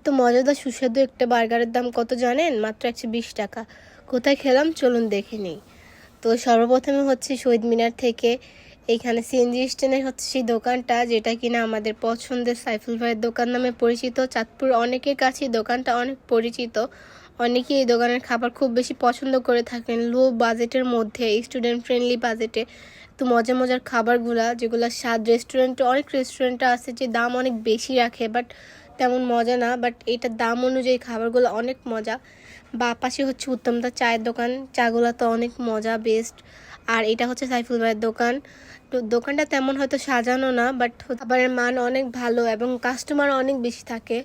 এত মজাদার সুস্বাদু একটা বার্গারের দাম কত জানেন? মাত্র একশো বিশ টাকা। কোথায় খেলাম? চলুন দেখে নিই। তো সর্বপ্রথমে হচ্ছে শহীদ মিনার থেকে এইখানে সিএনজি স্ট্যান্ডের হচ্ছে সেই দোকানটা, যেটা কিনা আমাদের পছন্দের সাইফুল ভাইয়ের দোকান নামে পরিচিত। চাঁদপুর অনেকের কাছে দোকানটা অনেক পরিচিত। অনেকেই এই দোকানের খাবার খুব বেশি পছন্দ করে থাকেন। লো বাজেটের মধ্যে স্টুডেন্ট ফ্রেন্ডলি বাজেটে তো মজা মজার খাবারগুলা, যেগুলো স্বাদ রেস্টুরেন্টে অনেক রেস্টুরেন্টে আছে যে দাম অনেক বেশি রাখে বাট তেমন মজা না বাট এটার দাম অনুযায়ী খাবারগুলো অনেক মজা। বা পাশে হচ্ছে উত্তমদা চায়ের দোকান, চাগুলো তো অনেক মজা বেস্ট আর এটা হচ্ছে সাইফুল ভাইয়ের দোকান। তো দোকানটা তেমন হয়তো সাজানো না বাট খাবারের মান অনেক ভালো এবং কাস্টমার অনেক বেশি থাকে।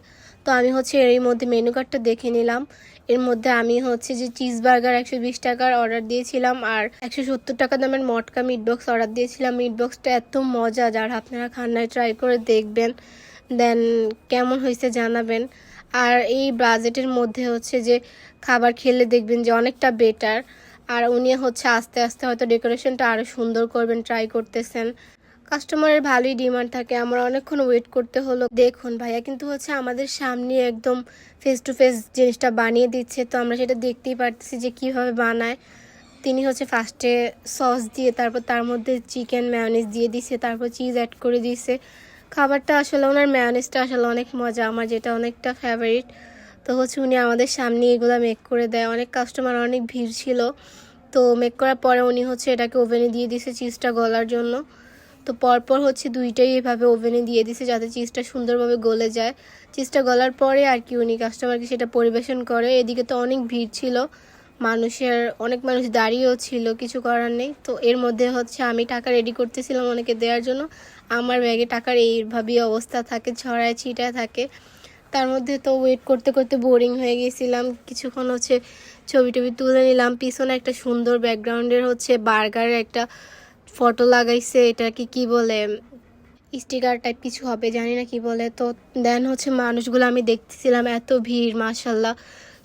তো আমি হচ্ছে এর মধ্যে মেনু কার্ডটা দেখে নিলাম। এর মধ্যে আমি হচ্ছে যে চিজ বার্গার একশো বিশ টাকার অর্ডার দিয়েছিলাম আর একশো সত্তর টাকা দামের মটকা মিট বক্স অর্ডার দিয়েছিলাম। মিট বক্সটা এত মজা, যার আপনারা খান্নায় ট্রাই করে দেখবেন। দেন কেমন হয়েছে জানাবেন। আর এই বাজেটের মধ্যে হচ্ছে যে খাবার খেলে দেখবেন যে অনেকটা বেটার আর উনি হচ্ছে আস্তে আস্তে হয়তো ডেকোরেশনটা আরও সুন্দর করবেন ট্রাই করতেছেন। কাস্টমারের ভালোই ডিমান্ড থাকে, আমার অনেকক্ষণ ওয়েট করতে হলো। দেখুন ভাইয়া, কিন্তু হচ্ছে আমাদের সামনে একদম ফেস টু ফেস জিনিসটা বানিয়ে দিচ্ছে, তো আমরা সেটা দেখতেই পারতেছি যে কীভাবে বানায়। তিনি হচ্ছে ফার্স্টে সস দিয়ে, তারপর তার মধ্যে চিকেন ম্যায়োনিজ দিয়ে দিছে, তারপর চিজ অ্যাড করে দিছে। খাবারটা আসলে ওনার ম্যায়োনিজটা আসলে অনেক মজা, আমার যেটা অনেকটা ফেভারিট তো হচ্ছে উনি আমাদের সামনে এগুলো মেক করে দেয়। অনেক কাস্টমার অনেক ভিড় ছিল। তো মেক করার পরে উনি হচ্ছে এটাকে ওভেনে দিয়ে দিছে চিজটা গলার জন্য। তো পরপর হচ্ছে দুইটাই এভাবে ওভেনে দিয়ে দিছে যাতে চিজটা সুন্দরভাবে গলে যায়। চিজটা গলার পরে আর কি উনি কাস্টমারকে সেটা পরিবেশন করে। এদিকে তো অনেক ভিড় ছিল। মানুষের, অনেক মানুষ দাঁড়িয়েও ছিল, কিছু করার নেই। তো এর মধ্যে হচ্ছে আমি টাকা রেডি করতেছিলাম অনেকে দেওয়ার জন্য। আমার ব্যাগে টাকার এইভাবেই অবস্থা থাকে, ছড়ায়, ছিটায় থাকে। তার মধ্যে তো ওয়েট করতে করতে বোরিং হয়ে গেছিলাম। কিছুক্ষণ হচ্ছে ছবি টবি তুলে নিলাম। পিছনে একটা সুন্দর ব্যাকগ্রাউন্ডের হচ্ছে বার্গারের একটা ফটো লাগাইছে। এটা কি কি বলে? স্টিকার টাইপ কিছু হবে, জানি না কি বলে। তো দেন হচ্ছে মানুষগুলো আমি দেখতেছিলাম, এত ভিড় মাশাল্লাহ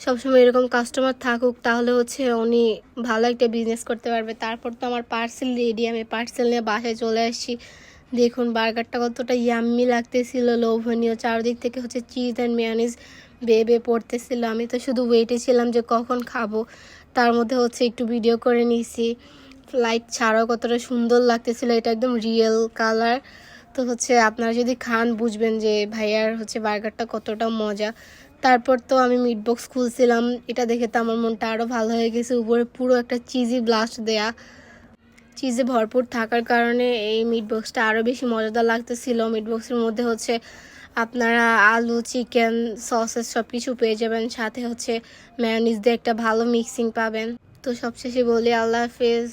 সবসময় এরকম কাস্টমার থাকুক, তাহলে হচ্ছে উনি ভালো একটা বিজনেস করতে পারবে। তারপর তো আমার পার্সেল রেডি আমি পার্সেল নিয়ে বাসায় চলে আসছি। দেখুন, বার্গারটা কতটা ইয়াম্মি লাগতেছিল, লোভনীয়। চারদিক থেকে হচ্ছে চিজ অ্যান্ড মেয়ানিজ বেবে পড়তেছিল। আমি তো শুধু ওয়েটে ছিলাম যে কখন খাব। তার মধ্যে হচ্ছে একটু ভিডিও করে নিয়েছি। লাইট ছাড়াও কতটা সুন্দর লাগতেছিল, এটা একদম রিয়েল কালার তো হচ্ছে আপনারা যদি খান, বুঝবেন যে ভাইয়ার হচ্ছে বার্গারটা কতটা মজা। তারপর তো আমি মিট বক্স খুলছিলাম। এটা দেখে তো আমার মনটা আরও ভালো হয়ে গেছে। উপরে পুরো একটা চিজি ব্লাস্ট দেয়া। চিজে ভরপুর থাকার কারণে এই মিট বক্সটা আরও বেশি মজাদার লাগতেছিল। মিট বক্সের মধ্যে হচ্ছে আপনারা আলু চিকেন সসেস সব কিছু পেয়ে যাবেন। সাথে হচ্ছে ম্যায়োনিজ দিয়ে একটা ভালো মিক্সিং পাবেন। তো সবশেষে বলি, আল্লাহ হাফেজ।